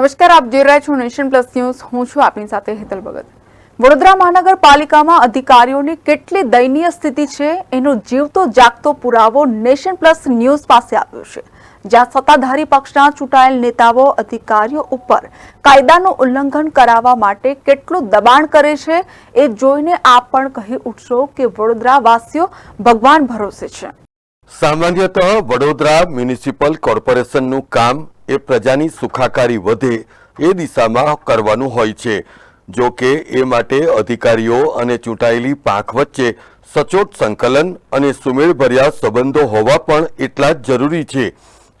નમસ્કાર, આપ જોઈ રહ્યા છો નેશન પ્લસ ન્યૂઝ. હું છું આપની સાથે હેતલ ભગત. વડોદરા મહાનગરપાલિકામાં અધિકારીઓની કેટલી દયનીય સ્થિતિ છે એનો જીવતો જાગતો પુરાવો નેશન પ્લસ ન્યૂઝ પાસે આવ્યો છે. જ્યાં સત્તાધારી પક્ષના ચૂંટાયેલ નેતાઓ અધિકારીઓ ઉપર કાયદાનું ઉલ્લંઘન કરાવવા માટે કેટલું દબાણ કરે છે એ જોઈને આપ પણ કહી ઉઠશો કે વડોદરાવાસીઓ ભગવાન ભરોસે છે. સામાન્યતઃ વડોદરા મ્યુનિસિપલ કોર્પોરેશનનું કામ એ પ્રજાની સુખાકારી વધે એ દિશામાં કરવાનું હોય છે. જો કે એ માટે અધિકારીઓ અને ચૂંટાયેલી પાંખ વચ્ચે સચોટ સંકલન અને સુમેળભર્યા સંબંધો હોવા પણ એટલા જ જરૂરી છે.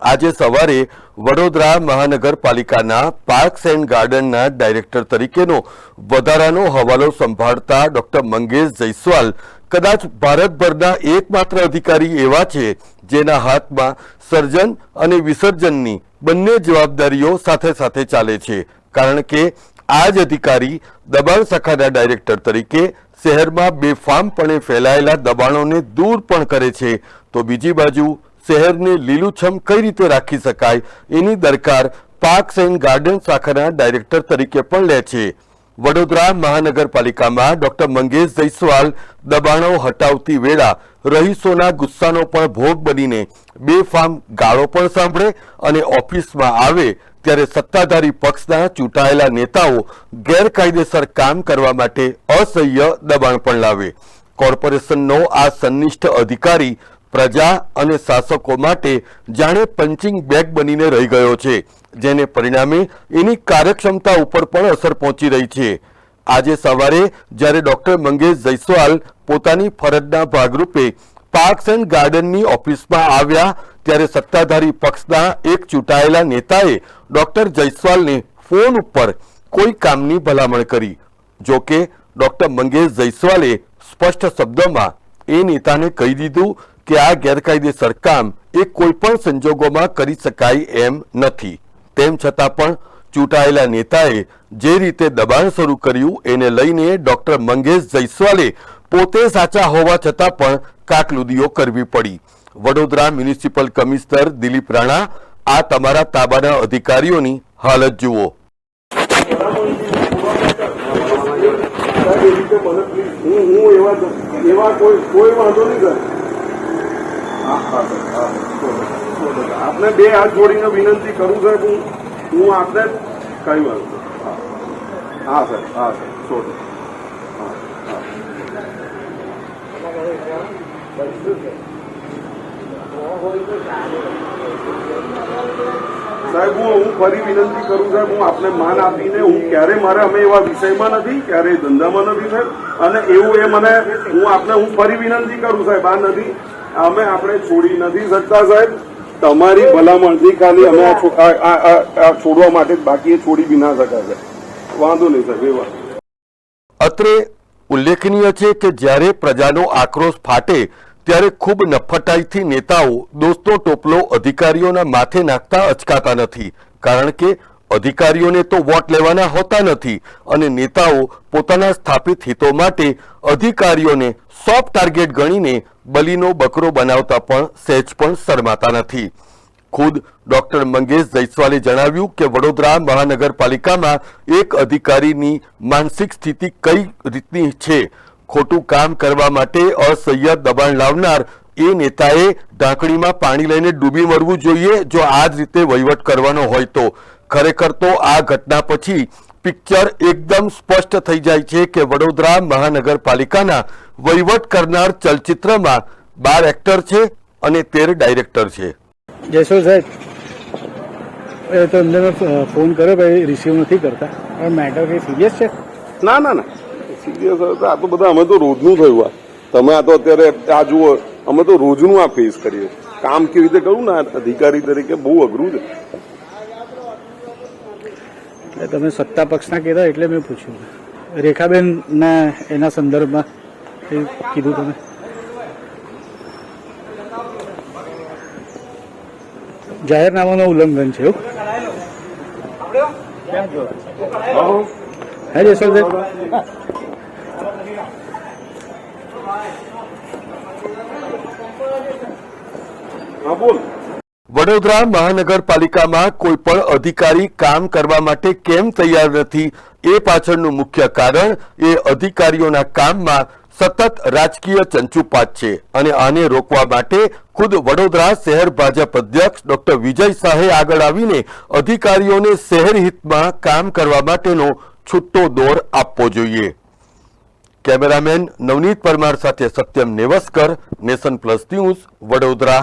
આજે સવારે વડોદરા મહાનગરપાલિકાના પાર્ક્સ એન્ડ ગાર્ડનના ડાયરેક્ટર તરીકેનો વધારાનો હવાલો સંભાળતા ડોક્ટર મંગેશ જયસ્વાલ કદાચ ભારતભરના એકમાત્ર અધિકારી એવા છે, જેના હાથમાં સર્જન અને વિસર્જનની બંને જવાબદારીઓ સાથે સાથે ચાલે છે. કારણ કે આ જ અધિકારી દબાણ શાખાના ડાયરેક્ટર તરીકે શહેરમાં બેફામપણે ફેલાયેલા દબાણોને દૂર પણ કરે છે. તો બીજી બાજુ શહેરને લીલુંછમ કઈ રીતે રાખી શકાય એની દરકાર પાર્ક્સ એન્ડ ગાર્ડન શાખાના ડાયરેક્ટર તરીકે પણ લે છે. વડોદરા મહાનગરપાલિકામાં ડોક્ટર મંગેશ જયસ્વાલ દબાણો હટાવતી વેળા રહીશોના ગુસ્સાનો પણ ભોગ બનીને બેફામ ગાળો પણ સાંભળે અને ઓફિસમાં આવે ત્યારે સત્તાધારી પક્ષના ચૂંટાયેલા નેતાઓ ગેરકાયદેસર કામ કરવા માટે અસહ્ય દબાણ પણ લાવે. કોર્પોરેશનનો આ સંનિષ્ઠ અધિકારી પ્રજા અને શાસકો માટે જાણે પંચિંગ બેગ બનીને રહી ગયો છે, જેને પરિણામે એની કાર્યક્ષમતા ઉપર પણ અસર પહોંચી રહી છે. આજે સવારે જ્યારે ડોક્ટર મંગેશ જયસ્વાલ પોતાની ફરજના ભાગરૂપે પાર્ક્સ એન્ડ ગાર્ડનની ઓફિસમાં આવ્યા, ત્યારે સત્તાધારી પક્ષના એક ચૂંટાયેલા નેતાએ ડોક્ટર જયસ્વાલને ફોન ઉપર કોઈ કામની ભલામણ કરી. જો કે ડોક્ટર મંગેશ જયસ્વાલે સ્પષ્ટ શબ્દોમાં એ નેતાને કહી દીધું કે આ ગેરકાયદેસર કામ એ કોઈ પણ સંજોગોમાં કરી શકાય એમ નથી. તેમ છતાં પણ ચૂંટાયેલા નેતાએ જે રીતે દબાણ શરૂ કર્યું એને લઈને ડોક્ટર મંગેશ જયસ્વાલે પોતે સાચા હોવા છતાં પણ કાકલુદીઓ કરવી પડી. વડોદરા મ્યુનિસિપલ કમિશનર દિલીપ રાણા, આ તમારા તાબાના અધિકારીઓની હાલત જુઓ. એવા કોઈ કોઈ વાંધો નહીં સર હા હા સર હા સો ટકા, સો ટકા. આપને બે હાથ જોડીને વિનંતી કરું સાહેબ, હું હું આપને કહ્યું નહીં. હા. સર હા સર સો સાહેબ, હું હું ફરી વિનંતી કરું સાહેબ, હું આપને માન આપીને, હું ક્યારે મારે અમે એવા વિષયમાં નથી ક્યારે ધંધામાં નથી, સાહેબ. અને એવું એ મને હું આપને હું ફરી વિનંતી કરું સાહેબ, આ નથી. અમે આપણે છોડી નથી શકતા સાહેબ. તમારી ભલામણથી ખાલી અમે છોડવા માટે બાકી છોડી બી ના શકાય સાહેબ. વાંધો નહીં સાહેબ, એ અત્રે ઉલ્લેખનીય છે કે જ્યારે પ્રજાનો આક્રોશ ફાટે, ત્યારે ખૂબ નફટાઈથી નેતાઓ દોસ્તો ટોપલો અધિકારીઓના માથે નાખતા અચકાતા નથી. કારણ કે અધિકારીઓને તો વોટ લેવાના હોતા નથી અને નેતાઓ પોતાના સ્થાપિત હિતો માટે અધિકારીઓને સોફ્ટ ટાર્ગેટ ગણીને બલીનો બકરો બનાવતા પણ સહેજ પણ શરમાતા નથી. ખુદ ડોક્ટર મંગેશ જયસ્વાલે જણાવ્યું કે વડોદરા મહાનગરપાલિકામાં એક અધિકારીની માનસિક સ્થિતિ કઈ રીતની છે? ખોટું કામ કરવા માટે અસહ્ય દબાણ લાવનાર એ નેતાએ ઢાંકણીમાં પાણી લઈને ડૂબી મરવું જોઈએ જો આ જ રીતે વહીવટ કરવાનો હોય તો. ખરેખર તો આ ઘટના પછી પિક્ચર એકદમ સ્પષ્ટ થઈ જાય છે કે વડોદરા મહાનગરપાલિકાના વહીવટ કરનાર ચલચિત્રમાં બાર એક્ટર છે અને તેર ડાયરેક્ટર છે. જયસ્વર સાહેબ એ તો એમને મેં ફોન કર્યો ભાઈ રિસીવ નથી કરતા. પણ મેટર કંઈ સિરિયસ છે? ના ના ના. સિરિયસ આ તો બધા અમે તો રોજનું થયું આ. તમે આ તો અત્યારે આ જુઓ અમે તો રોજનું આ ફેસ કરીએ. કામ કેવી રીતે કરવું ને? અધિકારી તરીકે બહુ અઘરું છે. એટલે તમે સત્તા પક્ષના કહેતા એટલે મેં પૂછ્યું. રેખાબેનના એના સંદર્ભમાં એ કીધું તમે. જાહેરનામાનું ઉલ્લંઘન છે, એવું? હે સાહેબ હા વડોદરા મહાનગરપાલિકામાં કોઈ પણ અધિકારી કામ કરવા માટે કેમ તૈયાર નથી, એ પાછળનું મુખ્ય કારણ એ અધિકારીઓના કામમાં સતત રાજકીય ચંચુપાત છે અને આને રોકવા માટે ખુદ વડોદરા શહેર ભાજપ અધ્યક્ષ ડોક્ટર વિજય શાહે આગળ આવીને અધિકારીઓને શહેર હિતમાં કામ કરવા માટેનો છૂટો દોર આપવો જોઈએ. કેમેરામેન નવનીત પરમાર સાથે Satyam Nevaskar, Nation Plus News, Vadodara.